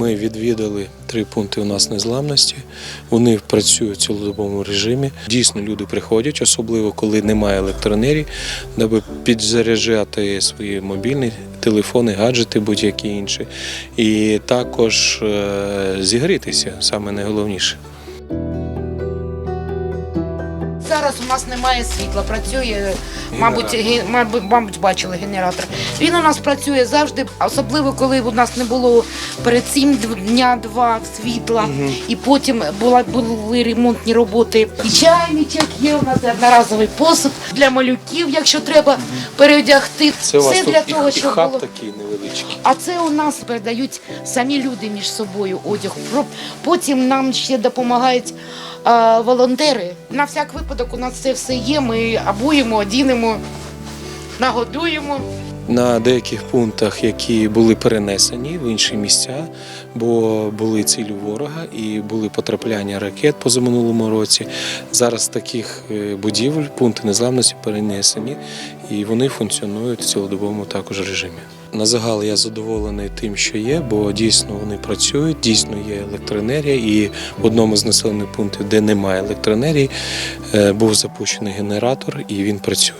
Ми відвідали три пункти у нас незламності. Вони працюють в цілодобовому режимі. Дійсно, люди приходять, особливо коли немає електроенергії, аби підзаряджати свої мобільні телефони, гаджети, будь-які інші. І також е, зігрітися, саме найголовніше. Зараз у нас немає світла, працює, мабуть, ге- мабуть, мабуть, бачили генератор. Він у нас працює завжди, особливо коли у нас не було перед цим дв- дня два світла, і потім була, були ремонтні роботи. І чайничок є у нас одноразовий посуд для малюків, якщо треба переодягти. Це у вас Все тут для і- того, і щоб хаб було. такий невеличкий. А це у нас передають самі люди між собою одяг. Про- Потім нам ще допомагають волонтери. На всяк випадок у нас це все є. Ми абуємо, одінемо, нагодуємо. на деяких пунктах, які були перенесені в інші місця, бо були цілі ворога і були потрапляння ракет позаминулому році. Зараз таких е, будівель, пункти незламності перенесені, і вони функціонують в цілодобовому також режимі. На загал я задоволений тим, що є, бо дійсно вони працюють, дійсно є електроенергія, і в одному з населених пунктів, де немає електроенергії, е, був запущений генератор і він працює.